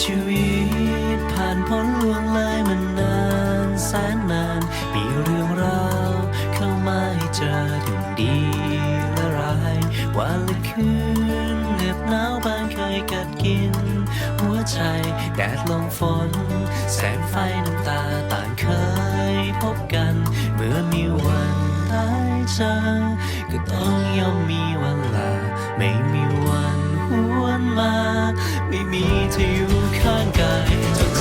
ชีวิต ผ่านพ้นล่วงเลยมันนานแสนนาน มีเรื่องราวเข้ามาให้เจอถึงดีและร้ายวันและคืนเหน็บหนาวบางเคยกัดกิน หัวใจแดดลมฝน แสงไฟน้ำตาต่างเคยพบกัน เมื่อมีวันได้เจอก็ต้องย่อมมีวันลา ไม่มีวันหวนมา ไม่มีเธออยู่ข้างกาย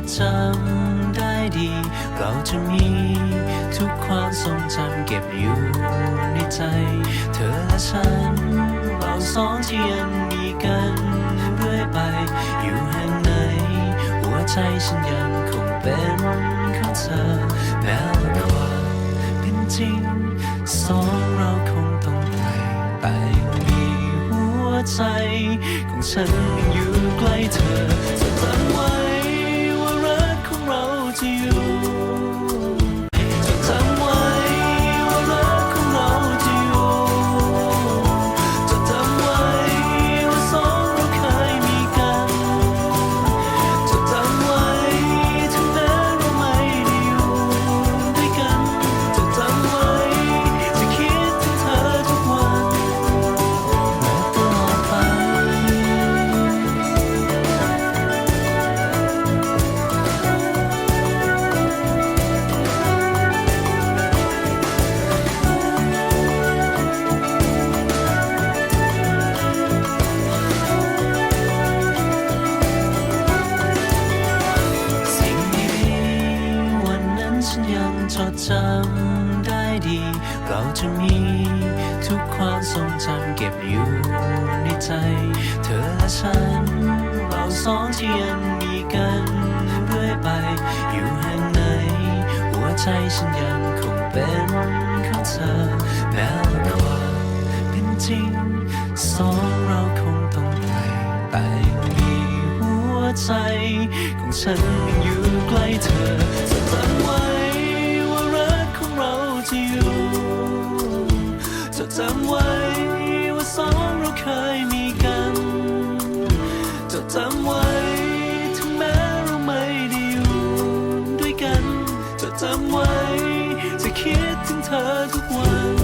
ดจำได้ดี เราจะมีทุกความทรงจำเก็บอยู่ในใจ เธอและฉัน เราสองที่ยังมีกันเรื่อยไป อยู่แห่งไหน หัวใจฉันยังคงเป็นของเธอแม้ว่าความเป็นจริง สองเราคงต้องแตกแต่ยังมีหัวใจ ของฉันอยู่ใกล้เธอจะจำไว้ ยังจดจำได้ดี เราจะมีทุกความทรงจำเก็บอยู่ในใจ เธอและฉัน เราสองที่ยังมีกันเรื่อยไป อยู่แห่งไหน หัวใจฉันยังคงเป็นของเธอแม้ความเป็นจริง สองเราคงต้องแตกแต่ยังมีหัวใจ ของฉันอยู่ใกล้เธอจะจำไว้ว่ารักขอ ที่รู้จะจำไว้ว่าสองเราเคยมีกันจะจำไว้ถึงแม้เราไม่ได้อยู่ด้วยกันจะจำไว้จะคิดถึงเธอทุกวัน